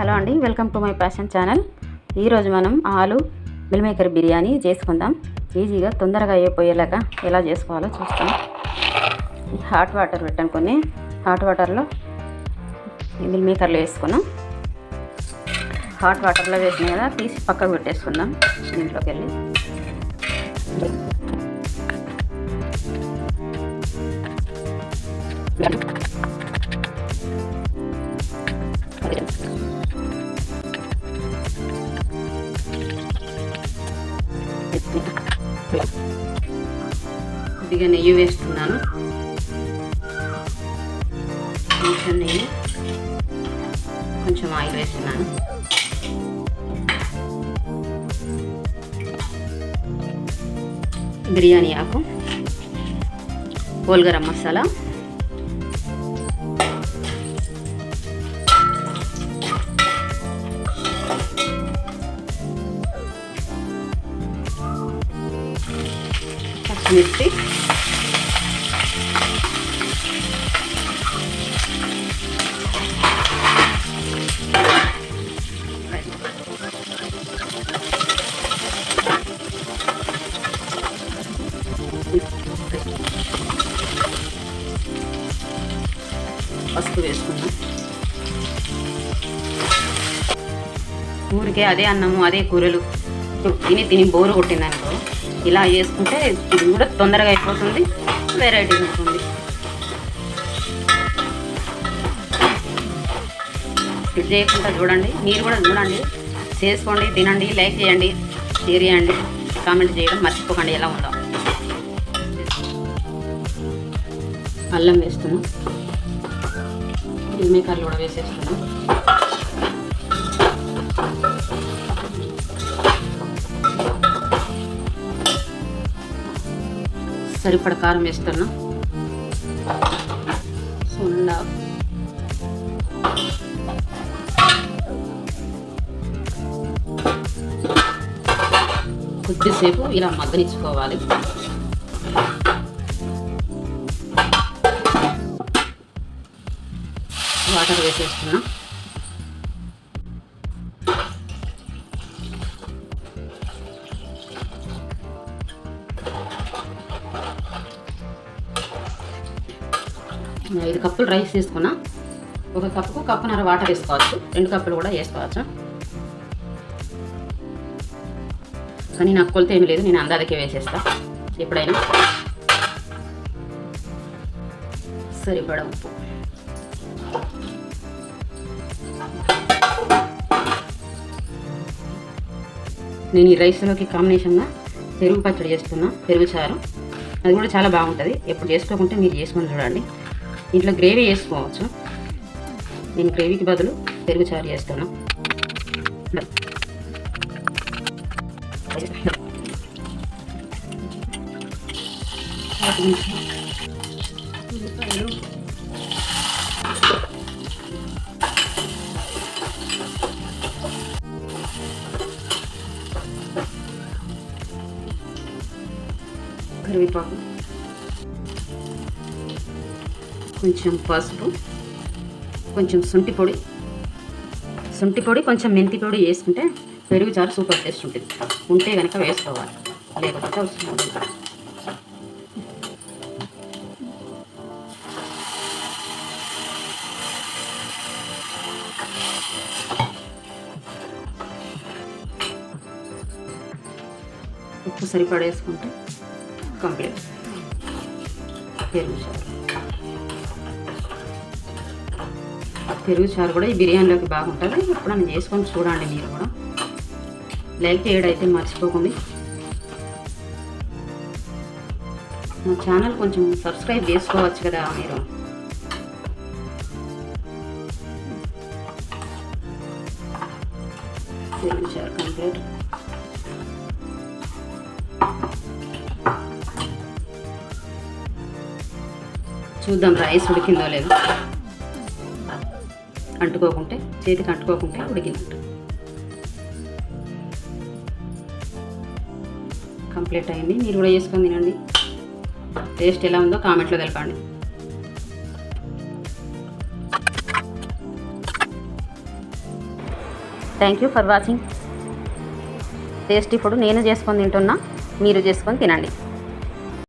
Hello అండి welcome to my passion channel. ఈరోజు మనం ఆలు మిల్ మేకర్ బిర్యానీ చేసుకుందాం. ఈజీగా తొందరగా అయిపోయేలాగా ఎలా చేసుకోవాలో చూస్తాం. హాట్ వాటర్ పెట్టాను కొన్ని హాట్ వాటర్లో మిల్మేకర్లో మిల్ వేసుకున్నాం. హాట్ వాటర్లో వేసిన కదా తీసి పక్కకు పెట్టేసుకుందాం దీంట్లోకి వెళ్ళి కొద్దిగా నెయ్యి వేస్తున్నాను. కొంచెం నెయ్యి కొంచెం ఆయిల్ వేస్తున్నాను. బిర్యానీ ఆకు గోల్గరం మసాలా. పచ్చిమిర్చి పసుపు వేసుకున్నాం ఊరికే అదే అన్నము అదే కూరలు. తిని తిని బోరు కొట్టిందనుకో ఇలా చేసుకుంటే ఇది కూడా తొందరగా అయిపోతుంది వెరైటీ ఉంటుంది. ఇది చేయకుండా చూడండి మీరు కూడా చూడండి చేసుకోండి తినండి లైక్ చేయండి షేర్ చేయండి కామెంట్ చేయడం మర్చిపోకండి ఎలా ఉందో. అల్లం వేస్తున్నాం. మేకర్లు కూడా వేసేస్తున్నాం. సరిపడ కారం వేస్తున్నా సున్నా కొద్దిసేపు ఇలా మగ్గనిచ్చుకోవాలి. వాటర్ వేసేస్తున్నా. ఐదు కప్పులు రైస్ తీసుకున్నా. ఒక కప్పుకు కప్పున్నర వాటర్ వేసుకోవచ్చు. రెండు కప్పులు కూడా వేసుకోవచ్చు? కానీ నాకు కొలత ఏమి లేదు. నేను అందాదకే వేసేస్తా. ఎప్పుడైనా. సరిపడ ఉప్పు. నేను ఈ రైస్లోకి కాంబినేషన్గా పెరుగు పచ్చడి చేస్తున్నా. పెరుగు చారు. అది కూడా చాలా బాగుంటుంది. ఎప్పుడు చేసుకోకుంటే మీరు చేసుకొని చూడండి. ఇంట్లో గ్రేవీ వేసుకోవచ్చు. నేను గ్రేవీకి బదులు పెరుగు చారు చేస్తాను. కరివేపాకు. కొంచెం పసుపు కొంచెం శుంఠి పొడి. శుంఠి పొడి కొంచెం మెంతి పొడి వేసుకుంటే పెరుగు చారు సూపర్ టేస్ట్ ఉంటుంది. ఉంటే కనుక వేసుకోవాలి. లేకపోతే అవసరం ఉప్పు సరిపడేసుకుంటే కంప్లీట్ పెరుగు చారు. పెరుగు చారు కూడా ఈ బిర్యానీలోకి బాగుంటుంది ఎప్పుడైనా చేసుకొని చూడండి మీరు కూడా. లైక్ చేయడైతే మర్చిపోకండి. నా ఛానల్ కొంచెం సబ్స్క్రైబ్ చేసుకోవచ్చు కదా మీరు. పెరుగు చారు కంప్లీట్. చూద్దాం రైస్ ఉడికిందో లేదో. అంటుకోకుంటే చేతికి అంటుకోకుండా ఉడికినట్టు. కంప్లీట్ అయింది. మీరు కూడా చేసుకొని తినండి. టేస్ట్ ఎలా ఉందో కామెంట్లో తెలపండి. Thank you for watching tasty food నేను చేసుకొని తింటున్నా. మీరు చేసుకొని తినండి.